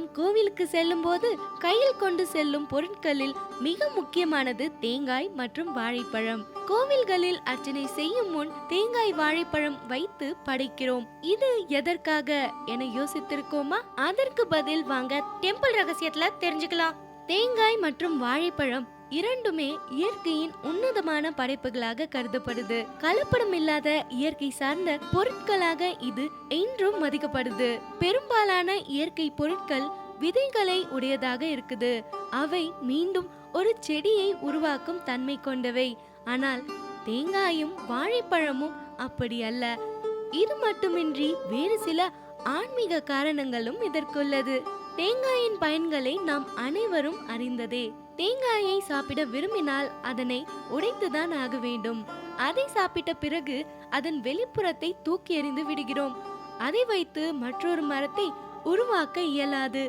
தினமும் கோவிலுக்கு செல்லும்போது கையில் கொண்டு செல்லும் பொருட்களில் மிக முக்கியமானது தேங்காய் மற்றும் வாழைப்பழம். கோவில்களில் அர்ச்சனை செய்யும் முன் தேங்காய் வாழைப்பழம் வைத்து படைக்கிறோம். இது எதற்காக என யோசித்திருக்கோமா? அதற்கு பதில் வாங்க டெம்பிள் ரகசியத்துல தெரிஞ்சுக்கலாம். தேங்காய் மற்றும் வாழைப்பழம் இரண்டுமே இயற்கையின் உன்னதமான படைப்புகளாக கருதப்படுது. கலப்படம் இல்லாத இயற்கை சார்ந்த பொருட்களாக இது இன்றும் மதிக்கப்படுது. பெரும்பாலான இயற்கை பொருட்கள் விதைகளை உடையதாக இருக்குது. அவை மீண்டும் ஒரு செடியை உருவாக்கும் தன்மை கொண்டவை. ஆனால் தேங்காயும் வாழைப்பழமும் அப்படி அல்ல. இது மட்டுமின்றி வேறு சில ஆன்மீக காரணங்களும் இதற்குள்ளது. தேங்காயின் பயன்களை நாம் அனைவரும் அறிந்ததே. தேங்காயை சாப்பிட விரும்பினால் அதனை உடைத்துதான் ஆக வேண்டும். அதை சாப்பிட்ட பிறகு அதன் வெளிப்புறத்தை தூக்கி எறிந்து விடுகிறோம். அதை வைத்து மற்றொரு மரத்தை உருவாக்க இயலாது.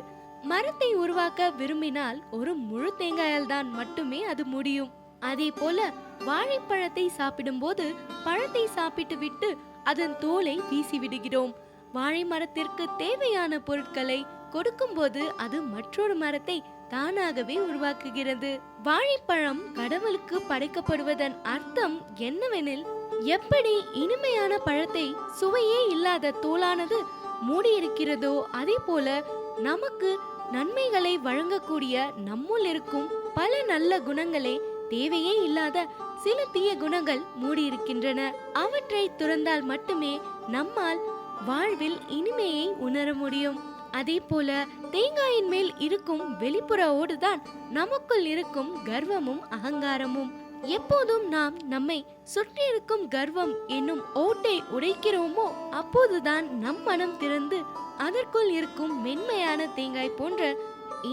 மரத்தை உருவாக்க விரும்பினால் ஒரு முழு தேங்காயால் தான் மட்டுமே அது முடியும். அதே போல வாழைப்பழத்தை சாப்பிடும்போது பழத்தை சாப்பிட்டு விட்டு அதன் தோலை வீசி விடுகிறோம். வாழை மரத்திற்கு தேவையான பொருட்களை கொடுக்கும்போது அது மற்றொரு மரத்தை தானாகவே உருவாக்குகிறது. வாழைப்பழம் கடவுளுக்கு படைக்கப்படுவதன் அர்த்தம் என்னவெனில் எப்படி இனிமையான பழத்தை சுவையே இல்லாத தோலானது மூடியிருக்கிறதோ அதே போல நமக்கு நன்மைகளை வழங்கக்கூடிய நம்முள் இருக்கும் பல நல்ல குணங்களே தேவையே இல்லாத சில தீய குணங்கள் மூடியிருக்கின்றன. அவற்றை துறந்தால் மட்டுமே நம்மால் வாழ்வில் இனிமையை உணர முடியும். அதே போல தேங்காயின் மேல் இருக்கும் வெளிப்புற ஓடுதான் நமக்குள் இருக்கும் கர்வமும் அகங்காரமும். எப்போதும் நாம் நம்மை சுற்றி இருக்கும் கர்வம் என்னும் ஓட்டை உடைக்கிறோமோ அப்போதுதான் நம் மனம் திறந்து அதற்குள் இருக்கும் மென்மையான தேங்காய் போன்ற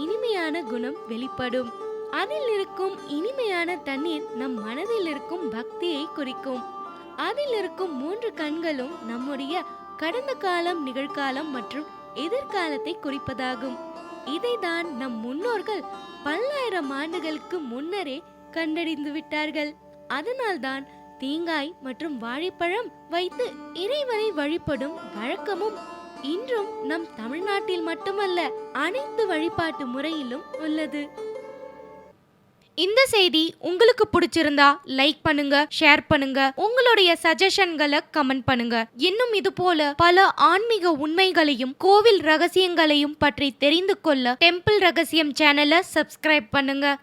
இனிமையான குணம் வெளிப்படும். அதில் இருக்கும் இனிமையான தண்ணீர் நம் மனதில் இருக்கும் பக்தியை குறிக்கும். அதில் இருக்கும் மூன்று கண்களும் நம்முடைய கடந்த காலம் நிகழ்காலம் மற்றும் எதிர்காலத்தை குறிப்பதாகும். இதைதான் நம் முன்னோர்கள் பல்லாயிரம் ஆண்டுகளுக்கு முன்னரே கண்டறிந்து விட்டார்கள். அதனால்தான் தேங்காய் மற்றும் வாழைப்பழம் வைத்து இறைவனை வழிபடும் வழக்கமும் இன்றும் நம் தமிழ்நாட்டில் மட்டுமல்ல அனைத்து வழிபாட்டு முறையிலும் உள்ளது. இந்த செய்தி உங்களுக்கு பிடிச்சிருந்தா லைக் பண்ணுங்க ஷேர் பண்ணுங்க. உங்களுடைய சஜஷன்களை கமெண்ட் பண்ணுங்க. இன்னும் இது போல பல ஆன்மீக உண்மைகளையும் கோவில் ரகசியங்களையும் பற்றி தெரிந்து கொள்ள டெம்பிள் ரகசியம் சேனலை சப்ஸ்கிரைப் பண்ணுங்க.